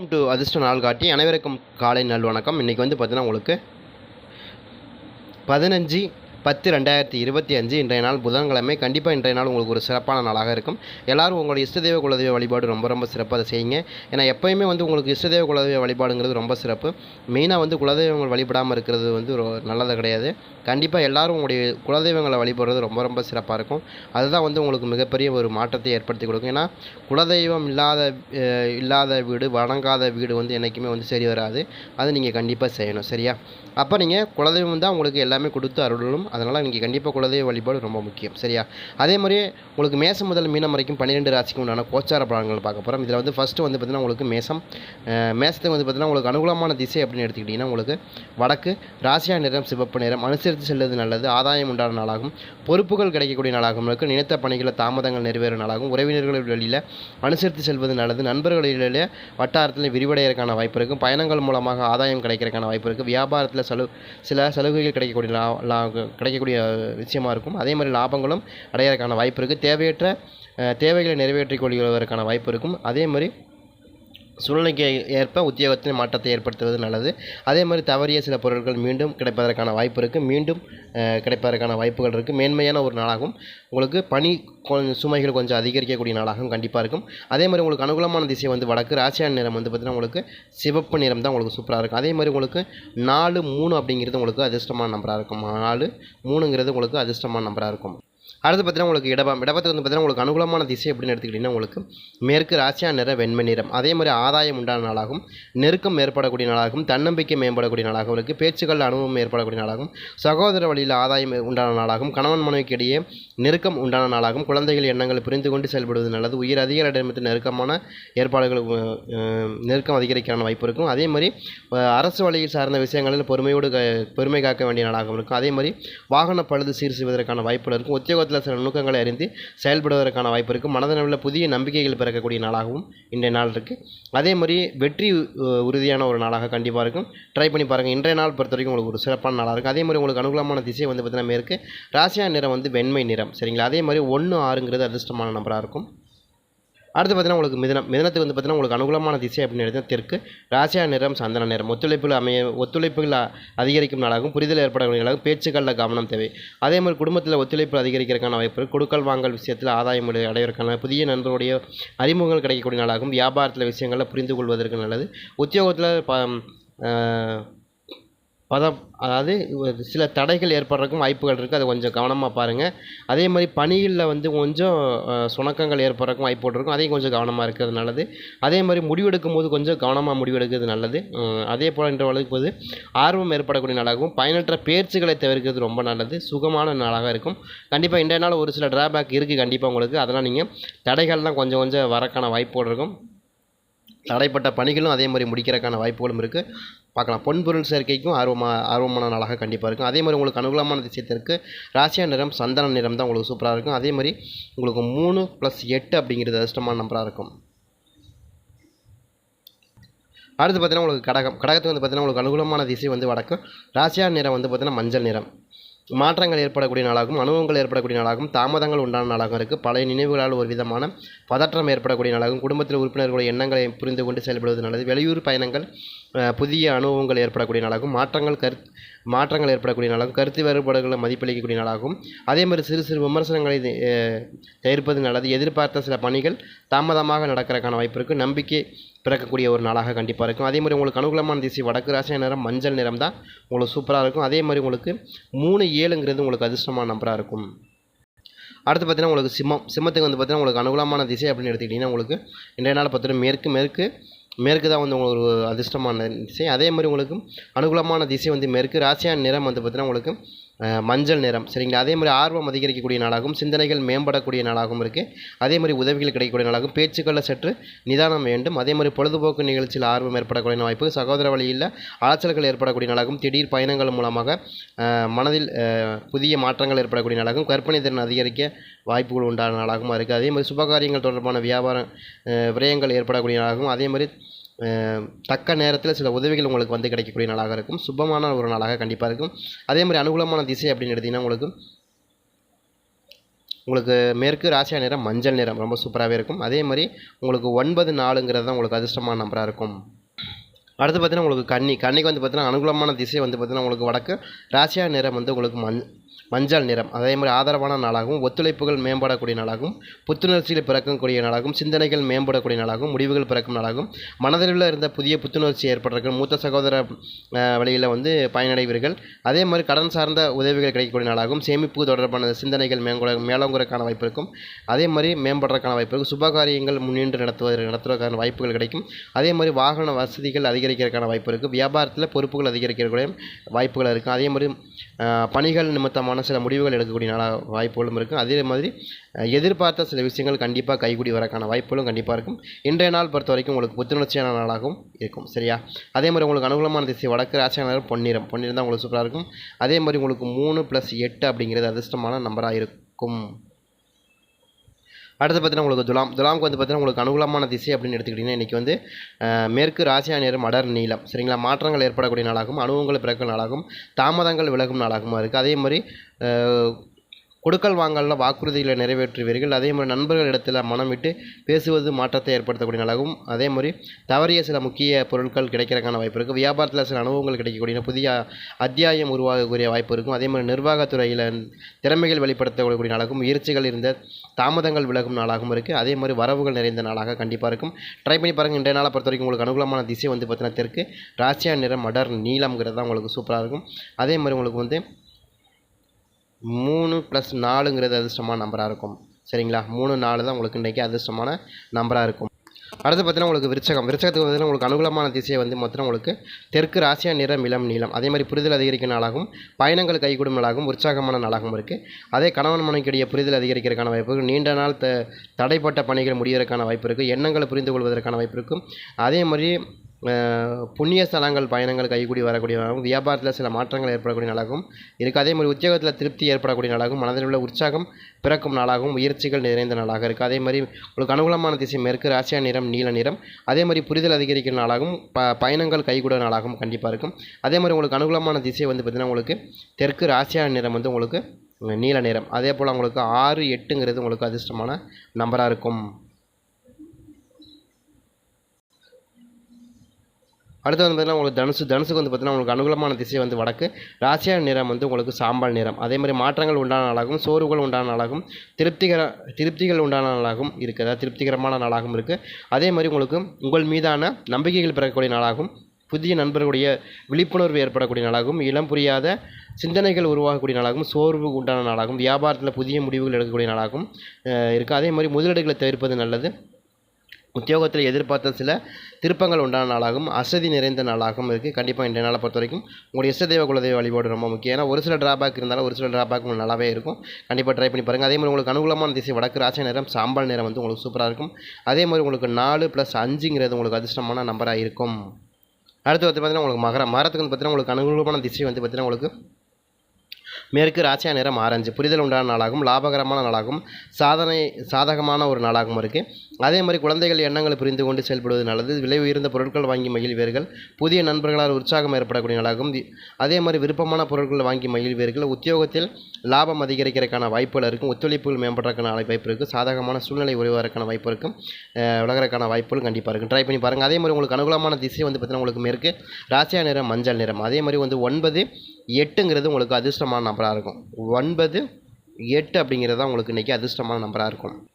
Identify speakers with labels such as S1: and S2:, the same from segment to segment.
S1: To அதிர்ஷ்ட நாள் காட்டி அனைவருக்கும் காலை நல்வணக்கம் இன்றைக்கி வந்து பார்த்தீங்கன்னா உங்களுக்கு பதினஞ்சு பத்து ரெண்டாயிரத்தி இருபத்தி அஞ்சு இன்றைய நாள் புதன்கிழமை. கண்டிப்பாக இன்றைய நாள் உங்களுக்கு ஒரு சிறப்பான நாளாக இருக்கும். எல்லாரும் உங்களுடைய இஷ்டதெய்வ குலதெய்வ வழிபாடு ரொம்ப ரொம்ப சிறப்பாக அதை செய்யுங்க. ஏன்னா எப்போயுமே வந்து உங்களுக்கு இஷ்டதெய்வ குலதெய்வ வழிபாடுங்கிறது ரொம்ப சிறப்பு. மெயினாக வந்து குலதெய்வங்கள் வழிபடாமல் இருக்கிறது வந்து நல்லது கிடையாது. கண்டிப்பாக எல்லாரும் உங்களுடைய குலதெய்வங்களை வழிபடுறது ரொம்ப ரொம்ப சிறப்பாக இருக்கும். அதுதான் வந்து உங்களுக்கு மிகப்பெரிய ஒரு மாற்றத்தை ஏற்படுத்தி கொடுக்கும். ஏன்னா குலதெய்வம் இல்லாத இல்லாத வீடு வணங்காத வீடு வந்து என்றைக்குமே வந்து சரி வராது. அது நீங்கள் கண்டிப்பாக செய்யணும். சரியா? அப்போ நீங்கள் குலதெய்வம் தான் உங்களுக்கு எல்லாமே கொடுத்து அருளும் அதனால் நீங்கள் கண்டிப்பாக குலதெய்வ வழிபாடு ரொம்ப முக்கியம். சரியா? அதே மாதிரி உங்களுக்கு மேசம் முதல் மீனம் வரைக்கும் பன்னிரெண்டு ராசிக்கு உண்டான கோச்சார பலன்கள் பார்க்க போகிறோம் இதில் வந்து ஃபஸ்ட்டு வந்து பார்த்திங்கன்னா உங்களுக்கு மேசம். மேசத்துக்கு வந்து பார்த்திங்கன்னா உங்களுக்கு அனுகூலமான திசை அப்படின்னு எடுத்துக்கிட்டிங்கன்னா உங்களுக்கு வடக்கு ராசியா நிறம் சிவப்பு நிறம் அனுசரித்து செல்வது நல்லது ஆதாயம் உண்டான நாளாகும். பொறுப்புகள் கிடைக்கக்கூடிய நாளாகவும் இருக்குது நினைத்த பணிகளை தாமதங்கள் நிறைவேறும் நாளாகும். உறவினர்கள் வழியில் அனுசரித்து செல்வது நல்லது. நண்பர்களிலே வட்டாரத்தில் விரிவடைகிறதுக்கான வாய்ப்பு இருக்கும் பயணங்கள் மூலமாக ஆதாயம் கிடைக்கிறதுக்கான வாய்ப்பு இருக்குது வியாபாரத்தில் செலவு சில சலுகைகள் கிடைக்கக்கூடிய லா லா கிடைக்கக்கூடிய விஷயமா இருக்கும். அதே மாதிரி லாபங்களும் அடையிறதுக்கான வாய்ப்பு இருக்குது தேவையற்ற தேவைகளை நிறைவேற்றிக் கொள்வதற்கான வாய்ப்பு இருக்கும். அதே மாதிரி சூழ்நிலைக்கு ஏற்ப உத்தியோகத்தில் மாற்றத்தை ஏற்படுத்துவது நல்லது. அதே மாதிரி தவறிய சில பொருட்கள் மீண்டும் கிடைப்பதற்கான வாய்ப்பு இருக்குது மீண்டும் கிடைப்பதற்கான வாய்ப்புகள் இருக்குது மேன்மையான ஒரு நாளாகும். உங்களுக்கு பனி கொஞ்சம் சுமைகள் கொஞ்சம் அதிகரிக்கக்கூடிய நாளாகவும் கண்டிப்பாக இருக்கும். அதே மாதிரி உங்களுக்கு அனுகூலமான திசை வந்து வடக்கு. ராசியான நிறம் வந்து பார்த்திங்கன்னா உங்களுக்கு சிவப்பு நிறம் தான் உங்களுக்கு சூப்பராக இருக்கும். அதே மாதிரி உங்களுக்கு நாலு மூணு அப்படிங்கிறது உங்களுக்கு அதிர்ஷ்டமான நம்பராக இருக்கும். நாலு மூணுங்கிறது உங்களுக்கு அதிர்ஷ்டமான நம்பராக இருக்கும். அடுத்து பார்த்தீங்கன்னா உங்களுக்கு இடபம் இடபத்துக்கு வந்து பார்த்தீங்கன்னா உங்களுக்கு அனுகூலமான திசை அப்படின்னு எடுத்துக்கிட்டிங்கன்னா உங்களுக்கு மேற்கு ராசியா நிற வெண்மை நிறம். அதே மாதிரி ஆதாயம் உண்டான நாளாகும். நெருக்கம் ஏற்படக்கூடிய நாளாகும். தன்னம்பிக்கை மேம்படக்கூடிய நாளாகவும் உங்களுக்கு பேச்சுக்கள் அனுபவம் ஏற்படக்கூடிய நாளாகும். சகோதர வழியில் ஆதாயம் உண்டான நாளாகும். கணவன் மனைவிக்கு இடையே நெருக்கம் உண்டான நாளாகும். குழந்தைகள் எண்ணங்கள் புரிந்து கொண்டு செயல்படுவது நல்லது. உயிர் அதிகாரிடமிருந்து நெருக்கமான ஏற்பாடுகள் நெருக்கம் அதிகரிக்கான வாய்ப்பு இருக்கும். அதே மாதிரி அரசு வழியில் சார்ந்த விஷயங்களில் பொறுமையோடு பொறுமை காக்க வேண்டிய நாளாகவும் இருக்கும். அதே மாதிரி வாகன பழுது சீர் செய்வதற்கான வாய்ப்புகள் இருக்கும். உத்தியோக உத்தியோகத்தில் சில நுணுக்கங்களை அறிந்து செயல்படுவதற்கான வாய்ப்பு இருக்குது மனதளவில் புதிய நம்பிக்கைகள் பிறக்கக்கூடிய நாளாகவும் இன்றைய நாள் இருக்குது அதே மாதிரி வெற்றி உறுதியான ஒரு நாளாக கண்டிப்பாக இருக்கும். ட்ரை பண்ணி பாருங்கள் இன்றைய நாள் பொறுத்த வரைக்கும் உங்களுக்கு ஒரு சிறப்பான நாளாக இருக்கும் அதே மாதிரி உங்களுக்கு அனுகூலமான திசை வந்து பார்த்தீங்கன்னா மேற்கு. ராசியா நிறம் வந்து வெண்மை நிறம். சரிங்களா? அதே மாதிரி ஒன்று ஆறுங்கிறது அதிர்ஷ்டமான நம்பராக இருக்கும். அடுத்து பார்த்தீங்கன்னா உங்களுக்கு மிதனம் மிதனத்துக்கு வந்து பார்த்தீங்கன்னா உங்களுக்கு அனுகூலமான திசை அப்படின்னு எடுத்தால் தெற்கு ராசியா நிறம் சந்தன நிறம். ஒத்துழைப்புகள் அமைய ஒத்துழைப்புகள் அதிகரிக்கும் நாளாகவும் புரிதல் ஏற்படக்கூடிய நாளாகவும் பேச்சுக்களில் கவனம் தேவை. அதே மாதிரி குடும்பத்தில் ஒத்துழைப்பு அதிகரிக்கிறதுக்கான வாய்ப்பு கொடுக்கல் வாங்கல் விஷயத்தில் ஆதாயம் அடைவதற்கான புதிய நண்பருடைய அறிமுகங்கள் கிடைக்கக்கூடிய நாளாகவும் வியாபாரத்தில் விஷயங்களில் புரிந்து கொள்வதற்கு நல்லது. உத்தியோகத்தில் ப பதம் அதாவது ஒரு சில தடைகள் ஏற்படுறதுக்கும் வாய்ப்புகள் இருக்குது அதை கொஞ்சம் கவனமாக பாருங்கள் அதே மாதிரி பணிகளில் வந்து கொஞ்சம் சுணக்கங்கள் ஏற்படுறதுக்கும் வாய்ப்பு இருக்கும் அதையும் கொஞ்சம் கவனமாக இருக்கிறது நல்லது. அதே மாதிரி முடிவெடுக்கும் போது கொஞ்சம் கவனமாக முடிவெடுக்கிறது நல்லது. அதே போல் என்ற வளர்க்கும் போது ஆர்வம் ஏற்படக்கூடிய நாளாகவும் பயனற்ற பேச்சுகளை தவிர்க்கிறது ரொம்ப நல்லது. சுகமான நாளாக இருக்கும். கண்டிப்பாக இன்றைய நாள் ஒரு சில ட்ராபேக் இருக்குது கண்டிப்பாக உங்களுக்கு. அதெல்லாம் நீங்கள் தடைகள்லாம் கொஞ்சம் கொஞ்சம் வரக்கான வாய்ப்புகள் இருக்கும். தடைப்பட்ட பணிகளும் அதே மாதிரி முடிக்கிறதுக்கான வாய்ப்புகளும் இருக்குது பார்க்கலாம். பொன்பொருள் சேர்க்கைக்கும் ஆர்வமாக ஆர்வமான நாளாக கண்டிப்பாக இருக்கும். அதே மாதிரி உங்களுக்கு அனுகூலமான திசையத்திற்கு ராசியா நிறம் சந்தன நிறம் தான் உங்களுக்கு சூப்பராக இருக்கும். அதே மாதிரி உங்களுக்கு மூணு ப்ளஸ் எட்டு அப்படிங்கிறது அதிர்ஷ்டமான நம்பராக இருக்கும். அடுத்து பார்த்தீங்கன்னா உங்களுக்கு கடகம். கடகத்துக்கு வந்து பார்த்தீங்கன்னா உங்களுக்கு அனுகூலமான திசை வந்து வடக்கு. ராசியா நிறம் வந்து பார்த்தீங்கன்னா மஞ்சள் நிறம். மாற்றங்கள் ஏற்படக்கூடிய நாளாகவும் அனுபவங்கள் ஏற்படக்கூடிய நாளாகவும் தாமதங்கள் உண்டான நாளாகவும் இருக்குது பழைய நினைவுகளால் ஒரு விதமான பதற்றம் ஏற்படக்கூடிய நாளாகவும் குடும்பத்தில் உறுப்பினர்களுடைய எண்ணங்களை புரிந்து கொண்டு செயல்படுவது நல்லது. வெளியூர் பயணங்கள் புதிய அனுபவங்கள் ஏற்படக்கூடிய நாளாகவும் மாற்றங்கள் கருத் மாற்றங்கள் ஏற்படக்கூடிய நாளாகவும் கருத்து வேறுபாடுகளை மதிப்பளிக்கக்கூடிய நாளாகவும் அதே மாதிரி சிறு சிறு விமர்சனங்களை தவிர்ப்பது நல்லது. எதிர்பார்த்த சில பணிகள் தாமதமாக நடக்கிறதுக்கான வாய்ப்பு இருக்குது நம்பிக்கை பிறக்கக்கூடிய ஒரு நாளாக கண்டிப்பாக இருக்கும். அதே மாதிரி உங்களுக்கு அனுகூலமான திசை வடக்கு ராசி நிறம் மஞ்சள் நிறம் தான் உங்களுக்கு சூப்பராக இருக்கும். அதே மாதிரி உங்களுக்கு மூணு ஏழுங்கிறது உங்களுக்கு அதிர்ஷ்டமான நம்பராக இருக்கும். அடுத்து பார்த்தீங்கன்னா உங்களுக்கு சிம்மம். சிம்மத்துக்கு வந்து பார்த்தீங்கன்னா உங்களுக்கு அனுகூலமான திசை அப்படின்னு எடுத்துக்கிட்டிங்கன்னா உங்களுக்கு இன்றைய நாள் பார்த்தீங்கன்னா மேற்கு மேற்கு மேற்கு தான் வந்து உங்களுக்கு ஒரு அதிர்ஷ்டமான திசை. அதே மாதிரி உங்களுக்கு அனுகூலமான திசை வந்து மேற்கு. ராசியான நிறம் வந்து பார்த்தீங்கன்னா உங்களுக்கு மஞ்சள் நிறம். சரிங்களா? அதே மாதிரி ஆர்வம் அதிகரிக்கக்கூடிய நாளாகவும் சிந்தனைகள் மேம்படக்கூடிய நாளாகவும் இருக்குது அதே மாதிரி உதவிகள் கிடைக்கக்கூடிய நாளாகவும் பேச்சுக்களில் சற்று நிதானம் வேண்டும். அதே மாதிரி பொழுதுபோக்கு நிகழ்ச்சியில் ஆர்வம் ஏற்படக்கூடிய வாய்ப்பு சகோதர வழியில் அலைச்சல்கள் ஏற்படக்கூடிய நாளாகவும் திடீர் பயணங்கள் மூலமாக மனதில் புதிய மாற்றங்கள் ஏற்படக்கூடிய நாளாகவும் கற்பனை திறன் அதிகரிக்க வாய்ப்புகள் உண்டான நாளாகவும் இருக்குது அதே மாதிரி சுபகாரியங்கள் தொடர்பான வியாபாரம் விரயங்கள் ஏற்படக்கூடிய நாளாகவும் அதே மாதிரி தக்க நேரத்தில் சில உதவிகள் உங்களுக்கு வந்து கிடைக்கக்கூடிய நாளாக இருக்கும். சுபமான ஒரு நாளாக கண்டிப்பாக இருக்கும். அதே மாதிரி அனுகூலமான திசை அப்படின்னு எடுத்திங்கன்னா உங்களுக்கு உங்களுக்கு மேற்கு ராசியா நிறம் மஞ்சள் நிறம் ரொம்ப சூப்பராகவே இருக்கும். அதே மாதிரி உங்களுக்கு ஒன்பது நாலுங்கிறது தான் உங்களுக்கு அதிர்ஷ்டமான நம்பராக இருக்கும். அடுத்து பார்த்தீங்கன்னா உங்களுக்கு கன்னி. கன்னிக்கு வந்து பார்த்தீங்கன்னா அனுகூலமான திசை வந்து பார்த்தீங்கன்னா உங்களுக்கு வடக்கு. ராசியா நிறம் வந்து உங்களுக்கு மஞ் மஞ்சள் நிறம். அதே மாதிரி ஆதரவான நாளாகவும் ஒத்துழைப்புகள் மேம்படக்கூடிய நாளாகவும் புத்துணர்ச்சியில் பிறக்கக்கூடிய நாளாகவும் சிந்தனைகள் மேம்படக்கூடிய நாளாகவும் முடிவுகள் பிறக்கும் நாளாகவும் மனதளவில் இருந்த புதிய புத்துணர்ச்சி ஏற்படுறதுக்கு மூத்த சகோதர வழியில் வந்து பயனடைவீர்கள். அதே மாதிரி கடன் சார்ந்த உதவிகள் கிடைக்கக்கூடிய நாளாகவும் சேமிப்பு தொடர்பான சிந்தனைகள் மேம்பட மேலோங்குறதுக்கான வாய்ப்பு இருக்கும். அதே மாதிரி மேம்படுறதுக்கான வாய்ப்பு இருக்கும். சுபகாரியங்கள் முன்னின்று நடத்துவதற்கு நடத்துவதற்கான வாய்ப்புகள் கிடைக்கும். அதே மாதிரி வாகன வசதிகள் அதிகரிக்கிறதுக்கான வாய்ப்பு இருக்குது வியாபாரத்தில் பொறுப்புகள் அதிகரிக்கக்கூடிய வாய்ப்புகள் இருக்கும். அதே மாதிரி பணிகள் நிமித்தமான சில முடிவுகள் எடுக்கக்கூடிய நாளாக வாய்ப்புகளும் இருக்கும். அதே மாதிரி எதிர்பார்த்த சில விஷயங்கள் கண்டிப்பாக கைகூடி வரக்கான வாய்ப்புகளும் கண்டிப்பாக இருக்கும். இன்றைய நாள் பொறுத்த வரைக்கும் உங்களுக்கு புத்துணர்ச்சியான நாளாகவும் இருக்கும். சரியா? அதே மாதிரி உங்களுக்கு அனுகூலமான திசை வடக்கு ராசியான நிறம் பொன்னிறம். பொன்னிறம் தான் உங்களுக்கு சூப்பராக இருக்கும். அதே மாதிரி உங்களுக்கு மூணு ப்ளஸ் எட்டு அப்படிங்கிறது அதிர்ஷ்டமான நம்பராக இருக்கும். அடுத்து பார்த்தீங்கன்னா உங்களுக்கு துலாம் துலாமுக்கு வந்து பார்த்தீங்கன்னா உங்களுக்கு அனுகூலமான திசை அப்படின்னு எடுத்துக்கிட்டிங்கன்னா இன்றைக்கி வந்து மேற்கு ராசியா நேரம் அடர் நீளம். சரிங்களா? மாற்றங்கள் ஏற்படக்கூடிய நாளாகும் அனுபவங்கள் பிறக்கும் நாளாகும் தாமதங்கள் விலகும் நாளாகவும் இருக்குது அதே மாதிரி கொடுக்கல் வாங்கலில் வாக்குறுதிகளை நிறைவேற்றுவீர்கள். அதே மாதிரி நண்பர்களிடத்தில் மனம் விட்டு பேசுவது மாற்றத்தை ஏற்படுத்தக்கூடிய நாளாகவும் அதே மாதிரி தவறிய சில முக்கிய பொருட்கள் கிடைக்கிறதுக்கான வாய்ப்பு இருக்குது வியாபாரத்தில் சில அனுபவங்கள் கிடைக்கக்கூடிய புதிய அத்தியாயம் உருவாகக்கூடிய வாய்ப்பு இருக்கும். அதே மாதிரி நிர்வாகத்துறையில் திறமைகள் வெளிப்படுத்தக்கூடிய நாளாகவும் முயற்சிகள் இருந்த தாமதங்கள் விலகும் நாளாகவும் இருக்குது அதே மாதிரி வரவுகள் நிறைந்த நாளாக கண்டிப்பாக இருக்கும். ட்ரை பண்ணி பாருங்கள் இன்றைய நாளை பொறுத்த வரைக்கும் உங்களுக்கு அனுகூலமான திசை வந்து பார்த்தீங்கன்னா தெற்கு. ராசியா நிறம் மடர் நீளம்ங்கிறது தான் உங்களுக்கு சூப்பராக இருக்கும். அதே மாதிரி உங்களுக்கு வந்து மூணு ப்ளஸ் நாலுங்கிறது அதிர்ஷ்டமான நம்பராக இருக்கும். சரிங்களா? மூணு நாலு தான் உங்களுக்கு இன்றைக்கி அதிர்ஷ்டமான நம்பராக இருக்கும். அடுத்து பார்த்தீங்கன்னா உங்களுக்கு விருச்சகம். விருச்சகத்துக்கு பார்த்தீங்கன்னா உங்களுக்கு அனுகூலமான திசையை வந்து மொத்தம் உங்களுக்கு தெற்கு ராசியா நிறம் இளம் நீளம். அதே மாதிரி புரிதல் அதிகரிக்கும் நாளாகும் பயணங்கள் கைகூடும் நாளாகும் உற்சாகமான நாளாகவும் இருக்குது அதே கணவன் மனைவிக்கிடையே புரிதல் அதிகரிக்கிறதுக்கான வாய்ப்பு இருக்கும் நீண்ட நாள் த தடைப்பட்ட பணிகள் முடிவதற்கான வாய்ப்பு இருக்குது எண்ணங்களை புரிந்து கொள்வதற்கான வாய்ப்பு இருக்கும் அதே மாதிரி புண்ணிய ஸ்தலங்கள் பயணங்கள் கைகூடி வரக்கூடியதாகவும் வியாபாரத்தில் சில மாற்றங்கள் ஏற்படக்கூடிய நாளாகவும் இருக்குது அதே மாதிரி உத்தியோகத்தில் திருப்தி ஏற்படக்கூடிய நாளாகவும் மனதில் உள்ள உற்சாகம் பிறக்கும் நாளாகவும் முயற்சிகள் நிறைந்த நாளாக இருக்குது அதே மாதிரி உங்களுக்கு அனுகூலமான திசை மேற்கு ராசியா நிறம் நீல நிறம் அதே மாதிரி புரிதல் அதிகரிக்கிற நாளாகவும் ப பயணங்கள் கைகூட நாளாகவும் கண்டிப்பாக இருக்கும். அதே மாதிரி உங்களுக்கு அனுகூலமான திசை வந்து பார்த்திங்கன்னா உங்களுக்கு தெற்கு ராசியா நிறம் வந்து உங்களுக்கு நீல நிறம். அதே போல் உங்களுக்கு ஆறு எட்டுங்கிறது உங்களுக்கு அதிர்ஷ்டமான நம்பராக இருக்கும். அடுத்து வந்து பார்த்திங்கன்னா உங்களுக்கு தனுசு தனுசுக்கு வந்து பார்த்திங்கன்னா உங்களுக்கு அனுகூலமான திசை வந்து வடக்கு. ராசியான நிறம் வந்து உங்களுக்கு சாம்பல் நிறம். அதே மாதிரி மாற்றங்கள் உண்டான நாளாகவும் சோர்வுகள் உண்டான நாளாகவும் திருப்திகர திருப்திகள் உண்டான நாளாகவும் இருக்குது அதாவது திருப்திகரமான நாளாகவும் இருக்குது அதே மாதிரி உங்களுக்கு உங்கள் மீதான நம்பிக்கைகள் பிறக்கக்கூடிய நாளாகவும் புதிய நண்பர்களுடைய விழிப்புணர்வு ஏற்படக்கூடிய நாளாகவும் இளம் புரியாத சிந்தனைகள் உருவாகக்கூடிய நாளாகவும் சோர்வு உண்டான நாளாகவும் வியாபாரத்தில் புதிய முடிவுகள் எடுக்கக்கூடிய நாளாகவும் இருக்குது அதே மாதிரி முதலீடுகளை தவிர்ப்பது நல்லது. உத்தியோகத்தில் எதிர்பார்த்த சில திருப்பங்கள் உண்டான நாளாகவும் அசதி நிறைந்த நாளாகவும் இருக்குது கண்டிப்பாக இன்றைய நாளை பொறுத்த வரைக்கும் உங்களுடைய இஷ்ட குலதெய்வ வழிபாடு ரொம்ப முக்கியம். ஏன்னா ஒரு சில டிராபேக் இருந்தாலும் ஒரு சில டிராபேக் உங்களுக்கு நல்லாவே இருக்கும். கண்டிப்பாக ட்ரை பண்ணி பாருங்கள் அதே மாதிரி உங்களுக்கு அனுகூலமான திசை வடக்கு ராசி நேரம் சாம்பல் நேரம் வந்து உங்களுக்கு சூப்பராக இருக்கும். அதே மாதிரி உங்களுக்கு நாலு ப்ளஸ் அஞ்சுங்கிறது உங்களுக்கு அதிர்ஷ்டமான நம்பராக இருக்கும். அடுத்து வந்து பார்த்தீங்கன்னா உங்களுக்கு மகரம். மரத்துக்கு வந்து பார்த்தீங்கன்னா உங்களுக்கு அனுகூலமான திசை வந்து பார்த்தீங்கன்னா உங்களுக்கு மேற்கு ராசியா நிறம் ஆரஞ்சு. புரிதல் உண்டான நாளாகவும் லாபகரமான நாளாகவும் சாதனை சாதகமான ஒரு நாளாகவும் இருக்குது அதே மாதிரி குழந்தைகள் எண்ணங்களை புரிந்து கொண்டு செயல்படுவது நல்லது. விலை உயர்ந்த பொருட்கள் வாங்கி மகிழ்வீர்கள். புதிய நண்பர்களால் உற்சாகம் ஏற்படக்கூடிய நாளாகும். அதே மாதிரி விருப்பமான பொருட்கள் வாங்கி மகிழ்வீர்கள். உத்தியோகத்தில் லாபம் அதிகரிக்கிறதுக்கான வாய்ப்புகள் இருக்கும். ஒத்துழைப்புகள் மேம்படுறதுக்கான வாய்ப்பு இருக்குது சாதகமான சூழ்நிலை உருவாகிறதுக்கான வாய்ப்பு இருக்கும். அஹ் வாய்ப்புகள் கண்டிப்பாக இருக்கும். ட்ரை பண்ணி பாருங்கள் அதே மாதிரி உங்களுக்கு அனுகூலமான திசை வந்து பார்த்தீங்கன்னா உங்களுக்கு மேற்கு ராசியா நிறம் மஞ்சள் நிறம். அதே மாதிரி வந்து ஒன்பது எட்டுங்கிறது உங்களுக்கு அதிர்ஷ்டமான நம்பராக இருக்கும். ஒன்பது எட்டு அப்படிங்கிறது தான் உங்களுக்கு இன்றைக்கி அதிர்ஷ்டமான நம்பராக இருக்கும்.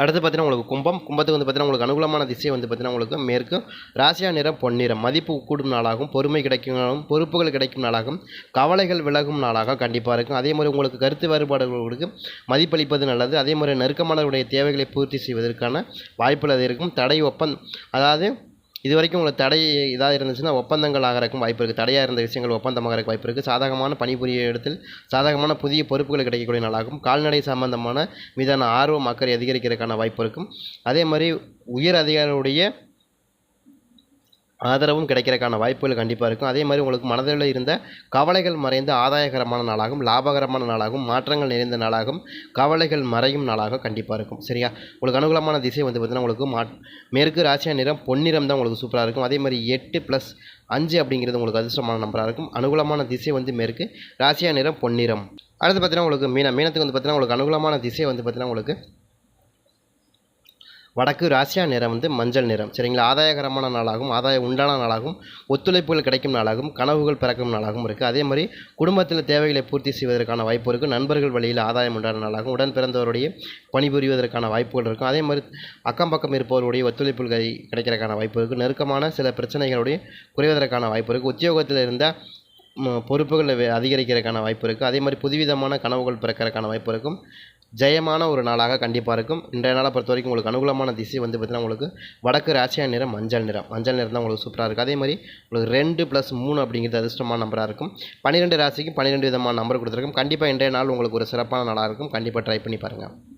S1: அடுத்து பார்த்தீங்கன்னா உங்களுக்கு கும்பம். கும்பத்துக்கு வந்து பார்த்தீங்கன்னா உங்களுக்கு அனுகூலமான திசை வந்து பார்த்தீங்கன்னா உங்களுக்கு மேற்கு. ராசியா நிறம் பொன்னிறம் மதிப்பு கூடும் நாளாகவும் பொறுமை கிடைக்கும் நாளாகவும் பொறுப்புகள் கிடைக்கும் நாளாகவும் கவலைகள் விலகும் நாளாக கண்டிப்பாக இருக்கும். அதே மாதிரி உங்களுக்கு கருத்து வேறுபாடுகளுக்கு மதிப்பளிப்பது நல்லது. அதே மாதிரி நெருக்கமானவருடைய தேவைகளை பூர்த்தி செய்வதற்கான வாய்ப்புகள் அது இருக்கும் தடை ஒப்பந்தம். அதாவது இது வரைக்கும் உங்களுக்கு தடை இதாக இருந்துச்சுன்னா ஒப்பந்தங்கள் ஆகிறக்கும் வாய்ப்பு இருக்குது தடையாக இருந்த விஷயங்கள் ஒப்பந்தமாகறக்கு வாய்ப்பு இருக்குது சாதகமான பணிபுரிய இடத்தில் சாதகமான புதிய பொறுப்புகள் கிடைக்கக்கூடிய நாளாகும். கால்நடை சம்பந்தமான மீதான ஆர்வம் அக்கறை அதிகரிக்கிறதுக்கான வாய்ப்பு இருக்கும். அதே மாதிரி உயர் அதிகாரியுடைய ஆதரவும் கிடைக்கிறதுக்கான வாய்ப்புகள் கண்டிப்பாக இருக்கும். அதே மாதிரி உங்களுக்கு மனதில் இருந்த கவலைகள் மறைந்து ஆதாயகரமான நாளாகவும் லாபகரமான நாளாகவும் மாற்றங்கள் நிறைந்த நாளாகவும் கவலைகள் மறையும் நாளாக கண்டிப்பாக இருக்கும். சரியா? உங்களுக்கு அனுகூலமான திசை வந்து பார்த்திங்கன்னா உங்களுக்கு மா மேற்கு ராசியா நிறம் பொன்னிறம் தான் உங்களுக்கு சூப்பராக இருக்கும். அதே மாதிரி எட்டு ப்ளஸ் அஞ்சு அப்படிங்கிறது உங்களுக்கு அதிர்ஷ்டமான நம்பராக இருக்கும். அனுகூலமான திசை வந்து மேற்கு ராசியா நிறம் பொன்னிறம். அடுத்து பார்த்தீங்கன்னா உங்களுக்கு மீனம் மீனத்துக்கு வந்து பார்த்தீங்கன்னா உங்களுக்கு அனுகூலமான திசை வந்து பார்த்தீங்கன்னா உங்களுக்கு வடக்கு ராசியா நிறம் வந்து மஞ்சள் நிறம். சரிங்களா? ஆதாயகரமான நாளாகவும் ஆதாயம் உண்டான நாளாகவும் ஒத்துழைப்புகள் கிடைக்கும் நாளாகவும் கனவுகள் பிறக்கும் நாளாகவும் இருக்குது அதே மாதிரி குடும்பத்தில் தேவைகளை பூர்த்தி செய்வதற்கான வாய்ப்பு இருக்குது நண்பர்கள் வழியில் ஆதாயம் உண்டான நாளாகவும் உடன் பிறந்தவருடைய பணிபுரிவதற்கான வாய்ப்புகள் இருக்கும். அதே மாதிரி அக்கம் பக்கம் இருப்பவருடைய ஒத்துழைப்புகள் கிடைக்கிறதுக்கான வாய்ப்பு இருக்குது நெருக்கமான சில பிரச்சனைகளுடைய குறைவதற்கான வாய்ப்பு இருக்குது உத்தியோகத்தில் இருந்த பொறுப்புகளை அதிகரிக்கிறதுக்கான வாய்ப்பு இருக்குது அதே மாதிரி புதுவிதமான கனவுகள் பிறக்கிறதுக்கான வாய்ப்பு இருக்கும். ஜெயமான ஒரு நாளாக கண்டிப்பாக இருக்கும். இன்றைய நாளை பொறுத்த வரைக்கும் உங்களுக்கு அனுகூலமான திசை வந்து பார்த்தீங்கன்னா உங்களுக்கு வடக்கு ராசியா நிறம் மஞ்சள் நிறம். மஞ்சள் நிறம் தான் உங்களுக்கு சூப்பராக இருக்குது அதே மாதிரி உங்களுக்கு ரெண்டு ப்ளஸ் மூணு அப்படிங்கிறது அதிர்ஷ்டமான நம்பராக இருக்கும். பன்னிரெண்டு ராசிக்கு பன்னிரெண்டு விதமான நம்பர் கொடுத்துருக்கும். கண்டிப்பாக இன்றைய நாள் உங்களுக்கு ஒரு சிறப்பான நாளாக இருக்கும். கண்டிப்பாக ட்ரை பண்ணி பாருங்கள்